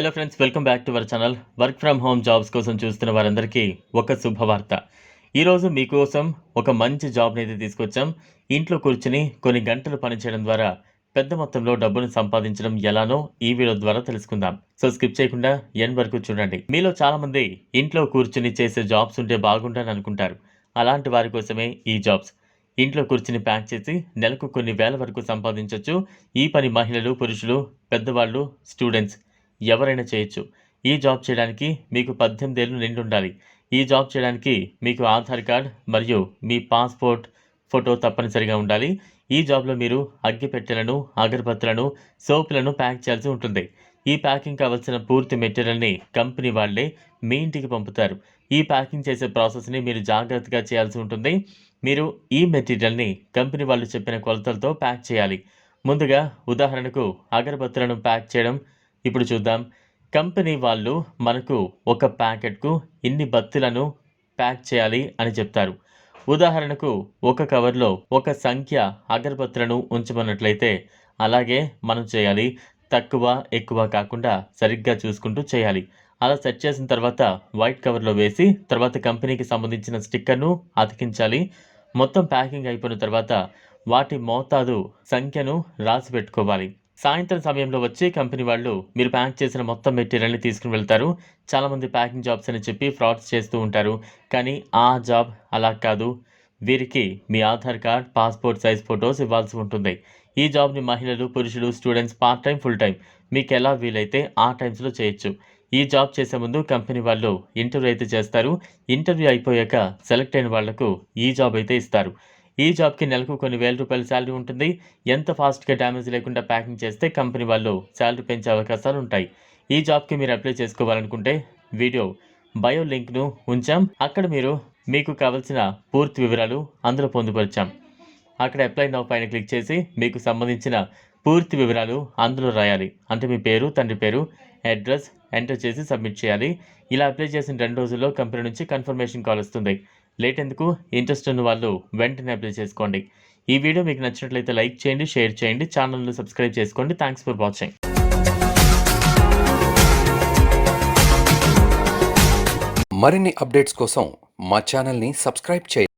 Hello friends welcome back to our channel work from home jobs కోసం చూస్తున్న వారందరికీ ఒక శుభవార్త. ఈరోజు మీకోసం ఒక మంచి జాబ్ని అయితే తీసుకొచ్చాం. ఇంట్లో కూర్చుని కొన్ని గంటలు పనిచేయడం ద్వారా పెద్ద మొత్తంలో డబ్బును సంపాదించడం ఎలానో ఈ వీడియో ద్వారా తెలుసుకుందాం. సో స్కిప్ చేయకుండా ఎన్ వరకు చూడండి. మీలో చాలామంది ఇంట్లో కూర్చుని చేసే జాబ్స్ ఉంటే బాగుంటాయని అనుకుంటారు. అలాంటి వారి కోసమే ఈ జాబ్స్ ఇంట్లో కూర్చుని ప్యాక్ చేసి నెలకు కొన్ని వేల వరకు సంపాదించవచ్చు ఈ పని మహిళలు పురుషులు పెద్దవాళ్ళు స్టూడెంట్స్ ఎవరైనా చేయొచ్చు. ఈ జాబ్ చేయడానికి మీకు పద్దెనిమిది ఏళ్ళు నిండి ఉండాలి ఈ జాబ్ చేయడానికి మీకు ఆధార్ కార్డ్ మరియు మీ పాస్పోర్ట్ ఫోటో తప్పనిసరిగా ఉండాలి. ఈ జాబ్లో మీరు అగ్గిపెట్టెలను అగరబత్తులను సోపులను ప్యాక్ చేయాల్సి ఉంటుంది. ఈ ప్యాకింగ్ కావాల్సిన పూర్తి మెటీరియల్ని కంపెనీ వాళ్ళే మీ ఇంటికి పంపుతారు. ఈ ప్యాకింగ్ చేసే ప్రాసెస్ని మీరు జాగ్రత్తగా చేయాల్సి ఉంటుంది. మీరు ఈ మెటీరియల్ని కంపెనీ వాళ్ళు చెప్పిన కొలతలతో ప్యాక్ చేయాలి. ముందుగా ఉదాహరణకు అగరబత్తులను ప్యాక్ చేయడం ఇప్పుడు చూద్దాం. కంపెనీ వాళ్ళు మనకు ఒక ప్యాకెట్కు ఇన్ని బత్తులను ప్యాక్ చేయాలి అని చెప్తారు. ఉదాహరణకు ఒక కవర్లో ఒక సంఖ్య అగరబత్తులను ఉంచమన్నట్లయితే అలాగే మనం చేయాలి. తక్కువ ఎక్కువ కాకుండా సరిగ్గా చూసుకుంటూ చేయాలి. అలా సెట్ చేసిన తర్వాత వైట్ కవర్లో వేసి తర్వాత కంపెనీకి సంబంధించిన స్టిక్కర్ను అతికించాలి. మొత్తం ప్యాకింగ్ అయిపోయిన తర్వాత వాటి మోతాదు సంఖ్యను రాసి పెట్టుకోవాలి. సాయంత్రం సమయంలో వచ్చి కంపెనీ వాళ్ళు మీరు ప్యాక్ చేసిన మొత్తం మెటీరియల్ని తీసుకుని వెళ్తారు. చాలామంది ప్యాకింగ్ జాబ్స్ అని చెప్పి ఫ్రాడ్స్ చేస్తూ ఉంటారు. కానీ ఆ జాబ్ అలా కాదు. వీరికి మీ Aadhaar card passport size photos ఇవ్వాల్సి ఉంటుంది. ఈ జాబ్ని మహిళలు పురుషులు students part time full time. మీకు ఎలా వీలైతే ఆ టైమ్స్లో చేయొచ్చు. ఈ జాబ్ చేసే ముందు కంపెనీ వాళ్ళు ఇంటర్వ్యూ అయితే చేస్తారు. ఇంటర్వ్యూ అయిపోయాక సెలెక్ట్ అయిన వాళ్ళకు ఈ జాబ్ అయితే ఇస్తారు. ఈ జాబ్కి నెలకు కొన్ని వేల రూపాయల శాలరీ ఉంటుంది. ఎంత ఫాస్ట్గా డ్యామేజ్ లేకుండా ప్యాకింగ్ చేస్తే కంపెనీ వాళ్ళు శాలరీ పెంచే అవకాశాలు ఉంటాయి. ఈ జాబ్కి మీరు అప్లై చేసుకోవాలనుకుంటే వీడియో బయో లింక్ను ఉంచాం. అక్కడ మీరు మీకు కావలసిన పూర్తి వివరాలు అందులో పొందుపరిచాం. అక్కడ అప్లై నౌ పైన క్లిక్ చేసి మీకు సంబంధించిన పూర్తి వివరాలు అందులో రాయాలి. అంటే మీ పేరు తండ్రి పేరు అడ్రస్ ఎంటర్ చేసి సబ్మిట్ చేయాలి. ఇలా అప్లై చేసిన రెండు రోజుల్లో కంపెనీ నుంచి కన్ఫర్మేషన్ కాల్ వస్తుంది. లేట్ ఎందుకు? ఇంట్రెస్ట్ ఉన్న వాళ్ళు వెంటనే అప్లై చేసుకోండి. ఈ వీడియో మీకు నచ్చినట్లయితే లైక్ చేయండి షేర్ చేయండి ఛానల్ను సబ్స్క్రైబ్ చేసుకోండి. థ్యాంక్స్ ఫర్ వాచింగ్ మరిన్ని అప్డేట్స్ కోసం మా ఛానల్ని సబ్స్క్రైబ్ చేయండి.